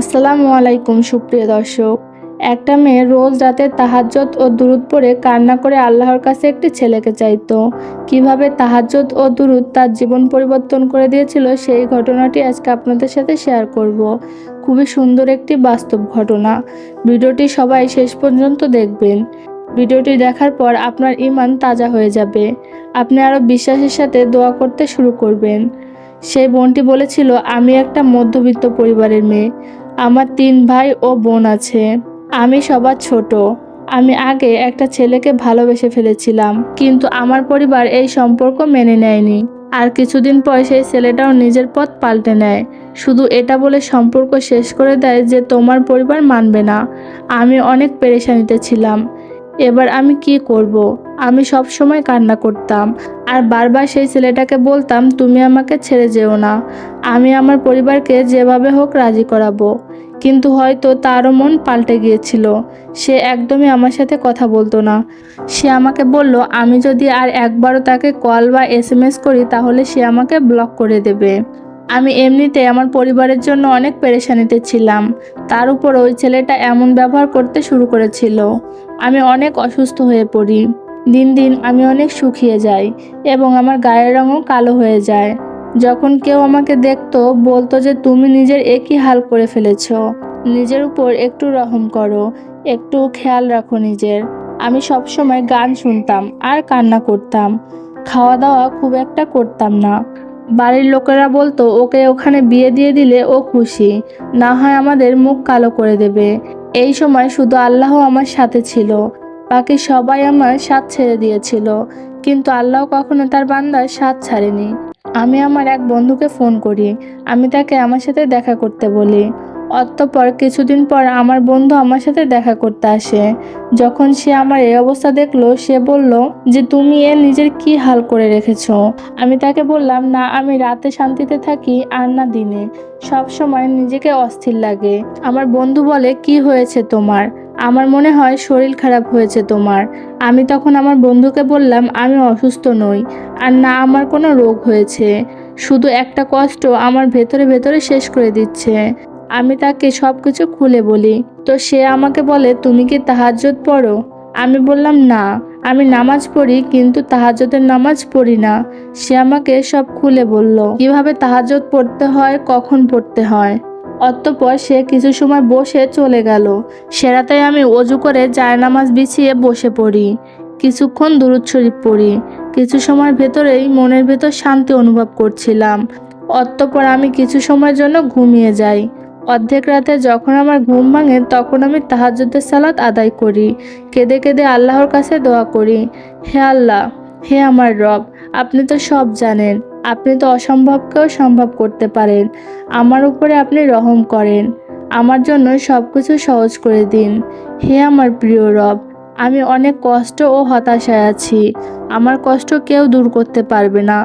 আসসালামু আলাইকুম, সুপ্রিয় দর্শক। একটা মেয়ে রোজ রাতে তাহাজ্জত ও দুরুদ পড়ে কান্না করে আল্লাহর কাছে একটি ছেলেকে চাইতো। কীভাবে তাহাজ্জত ও দুরুদ তার জীবন পরিবর্তন করে দিয়েছিল সেই ঘটনাটি আজকে আপনাদের সাথে শেয়ার করব। খুবই সুন্দর একটি বাস্তব ঘটনা। ভিডিওটি সবাই শেষ পর্যন্ত দেখবেন। ভিডিওটি দেখার পর আপনার ইমান তাজা হয়ে যাবে। আপনি আরও বিশ্বাসের সাথে দোয়া করতে শুরু করবেন। সেই বোনটি বলেছিল, আমি একটা মধ্যবিত্ত পরিবারের মেয়ে। আমার তিন ভাই ও বোন আছে। আমি সবার ছোট। আমি আগে একটা ছেলেকে ভালোবেসে ফেলেছিলাম, কিন্তু আমার পরিবার এই সম্পর্ক মেনে নেয়নি। আর কিছুদিন পর সেই ছেলেটাও নিজের পথ পাল্টে নেয়। শুধু এটা বলে সম্পর্ক শেষ করে দেয় যে তোমার পরিবার মানবে না। আমি অনেক পেরেশানিতে ছিলাম। এবার আমি কি করব। আমি সব সময় কান্না করতাম। আর বারবার সেই ছেলেটাকে বলতাম, তুমি আমাকে ছেড়ে যেও না। আমি আমার পরিবারকে যেভাবে হোক রাজি করাবো। কিন্তু হয়তো তারও মন পাল্টে গিয়েছিল। সে একদমই আমার সাথে কথা বলতো না। সে আমাকে বলল, আমি যদি আর একবারও তাকে কল বা এস করি, তাহলে সে আমাকে ব্লক করে দেবে। আমি এমনিতে আমার পরিবারের জন্য অনেক পেরেশানিতে ছিলাম। তার উপর ওই ছেলেটা এমন ব্যবহার করতে শুরু করেছিল। আমি অনেক অসুস্থ হয়ে পড়ি। দিন দিন আমি অনেক শুকিয়ে যাই এবং আমার গায়ের রঙও কালো হয়ে যায়। যখন কেউ আমাকে দেখতো, বলতো যে তুমি নিজের একই হাল করে ফেলেছ। নিজের উপর একটু রহম করো, একটু খেয়াল রাখো নিজের। আমি সবসময় গান শুনতাম আর কান্না করতাম। খাওয়া দাওয়া খুব একটা করতাম না। বাড়ির লোকেরা বলতো, ওকে ওখানে বিয়ে দিয়ে দিলে ও খুশি। না হয় আমাদের মুখ কালো করে দেবে। এই সময় শুধু আল্লাহ আমার সাথে ছিল। বাকি সবাই আমার সাথ ছেড়ে দিয়েছিল। কিন্তু আল্লাহ কখনো তার বান্দার সাথ ছাড়েনি। আমি আমার এক বন্ধুকে ফোন করি। আমি তাকে আমার সাথে দেখা করতে বলি। অতঃপর কিছুদিন পর আমার বন্ধু আমার সাথে দেখা করতে আসে। যখন সে আমার এই অবস্থা দেখল, সে বলল যে, তুমি এ নিজের কি হাল করে রেখেছো? আমি তাকে বললাম, না, আমি রাতে শান্তিতে থাকি আর না দিনে। সব সময় নিজেকে অস্থির লাগে। আমার বন্ধু বলে, কি হয়েছে তোমার? আমার মনে হয় শরীর খারাপ হয়েছে তোমার। আমি তখন আমার বন্ধুকে বললাম, আমি অসুস্থ নই আর না আমার কোনো রোগ হয়েছে। শুধু একটা কষ্ট আমার ভেতরে ভেতরে শেষ করে দিচ্ছে। আমি তাকে সব কিছু খুলে বলি। তো সে আমাকে বলে, তুমি কি তাহাজ্জত পড়ো? আমি বললাম, না, আমি নামাজ পড়ি, কিন্তু তাহাজ্জতের নামাজ পড়ি না। সে আমাকে সব খুলে বলল, কীভাবে তাহাজ্জত পড়তে হয়, কখন পড়তে হয়? অতঃপর সে কিছু সময় বসে চলে গেল। সেরাতে আমি অজু করে জায়নামাজ বিছিয়ে বসে পড়ি। কিছুক্ষণ দুরুদ শরীফ পড়ি। কিছু সময় ভেতরেই মনের ভেতর শান্তি অনুভব করছিলাম। অতঃপর আমি কিছু সময়ের জন্য ঘুমিয়ে যাই। অর্ধেক রাতে যখন আমার ঘুম ভাঙে, তখন আমি তাহাজ্জুদের সালাত আদায় করি। কেঁদে কেঁদে আল্লাহর কাছে দোয়া করি। হে আল্লাহ, হে আমার রব, আপনি তো সব জানেন। আপনি তো অসম্ভবকেও সম্ভব করতে পারেন। আমার উপরে আপনি রহম করেন। আমার জন্য সব কিছু সহজ করে দিন। হে আমার প্রিয় রব, আমি অনেক কষ্ট ও হতাশায় আছি। আমার কষ্ট কেউ দূর করতে পারবে না।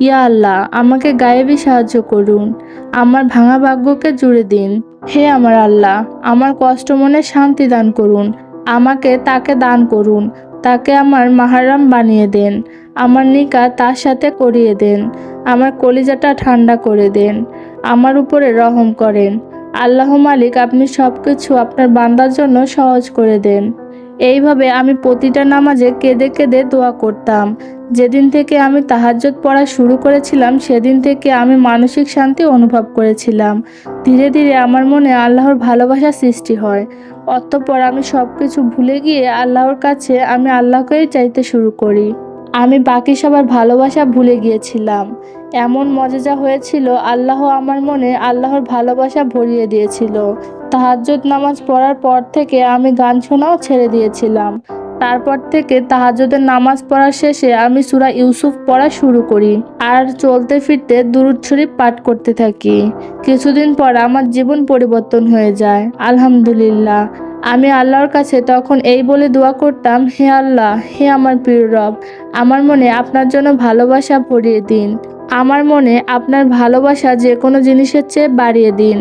ইয়া আল্লাহ, আমাকে গায়েবী সাহায্য করুন। আমার ভাঙা ভাগ্যকে জুড়ে দিন। হে আমার আল্লাহ, আমার কষ্ট মনে শান্তি দান করুন। আমাকে তাকে দান করুন। তাকে আমার মাহারাম বানিয়ে দেন। আমার নিকা তার সাথে করিয়ে দেন। আমার কলিজাটা ঠান্ডা করে দেন। আমার উপরে রহম করেন। আল্লাহ মালিক, আপনি সব কিছু আপনার বান্দার জন্য সহজ করে দেন। এইভাবে আমি প্রতিটা নামাজে কেঁদে কেঁদে দোয়া করতাম। যেদিন থেকে আমি তাহাজ্জত পড়া শুরু করেছিলাম, সেদিন থেকে আমি মানসিক শান্তি অনুভব করেছিলাম। ধীরে ধীরে আমার মনে আল্লাহর ভালোবাসা সৃষ্টি হয়। অতঃপর আমি সব কিছু ভুলে গিয়ে আল্লাহর কাছে আমি আল্লাহকেই চাইতে শুরু করি। আমি বাকি সবার ভালোবাসা ভুলে গিয়েছিলাম। এমন মজা হয়েছিল, আল্লাহ আমার মনে আল্লাহর ভালোবাসা ভরিয়ে দিয়েছিল। তাহাজ্জুদ নামাজ পড়ার পর থেকে আমি গান শোনাও ছেড়ে দিয়েছিলাম। তারপর থেকে তাহাজদের নামাজ পড়ার শেষে আমি সুরা ইউসুফ পড়া শুরু করি আর চলতে ফিরতে দুরুদ শরীফ পাঠ করতে থাকি। কিছুদিন পর আমার জীবন পরিবর্তন হয়ে যায়। আলহামদুলিল্লাহ। আমি আল্লাহর কাছে তখন এই বলে দোয়া করতাম, হে আল্লাহ, হে আমার প্রিয় রব, আমার মনে আপনার জন্য ভালোবাসা ভরিয়ে দিন। আমার মনে আপনার ভালোবাসা যে কোনো জিনিসের চেয়ে বাড়িয়ে দিন।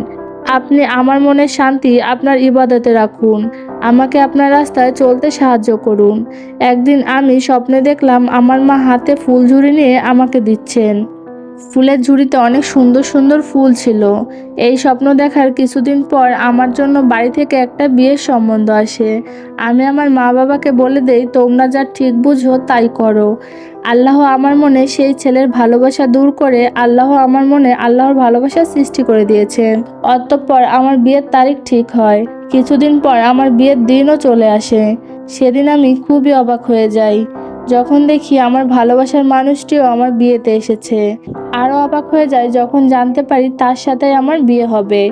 আপনি আমার মনের শান্তি আপনার ইবাদতে রাখুন। আমাকে আপনার রাস্তায় চলতে সাহায্য করুন। একদিন আমি স্বপ্নে দেখলাম আমার মা হাতে ফুল ঝুড়ি নিয়ে আমাকে দিচ্ছেন। ফুলের ঝুড়িতে অনেক সুন্দর সুন্দর ফুল ছিল। এই স্বপ্ন দেখার কিছুদিন পর আমার জন্য বাড়ি থেকে একটা বিয়ের সম্বন্ধ আসে। আমি আমার মা বাবাকে বলে দেই, তোমরা যা ঠিক বুঝো তাই করো। আল্লাহ আমার মনে সেই ছেলের ভালোবাসা দূর করে আল্লাহ আমার মনে আল্লাহর ভালোবাসা সৃষ্টি করে দিয়েছেন। অতঃপর আমার বিয়ের তারিখ ঠিক হয়। কিছুদিন পর আমার বিয়ের দিনও চলে আসে। সেদিন আমি খুবই অবাক হয়ে যাই। যখন দেখি আমার ভালোবাসার মানুষটিও আমার বিয়েতে এসেছে। আরও অবাক হয়ে যায় যখন জানতে পারি তার সাথে আমার বিয়ে হবে,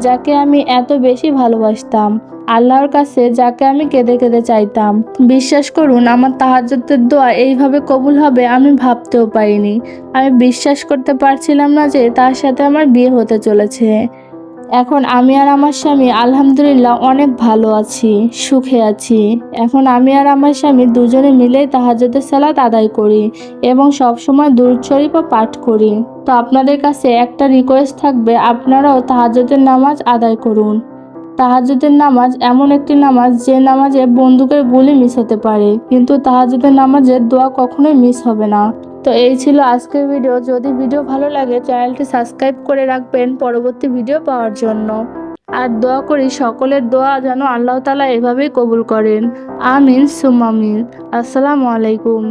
যাকে আমি এত বেশি ভালোবাসতাম। আল্লাহর কাছে যাকে আমি কেঁদে কেঁদে চাইতাম। বিশ্বাস করুন, আমার তাহাজ্জুদের দোয়া এইভাবে কবুল হবে আমি ভাবতেও পারিনি। আমি বিশ্বাস করতে পারছিলাম না যে তার সাথে আমার বিয়ে হতে চলেছে। এখন আমি আর আমার স্বামী, আলহামদুলিল্লাহ, অনেক ভালো আছি, সুখে আছি। এখন আমি আর আমার স্বামী দুজনে মিলেই তাহাজাদের সালাত আদায় করি এবং সব সময় দূর শরীফও পাঠ করি। তো আপনাদের কাছে একটা রিকোয়েস্ট থাকবে, আপনারাও তাহাজাদের নামাজ আদায় করুন। তাহাজ্জুদের নামাজ এমন একটি নামাজ যে নামাজে বন্দুকের গুলি মিস হতে পারে। কিন্তু তাহাজ্জুদের নামাজের দোয়া কখনোই মিস হবে না। তো এই ছিল আজকের ভিডিও যদি ভিডিও ভালো লাগে চ্যানেলটি সাবস্ক্রাইব করে রাখবেন পরবর্তী ভিডিও পাওয়ার জন্য। আর দোয়া করি সকলের দোয়া যেন আল্লাহ তালা এভাবেই কবুল করেন। আমিন সুমামিন আসসালামু আলাইকুম।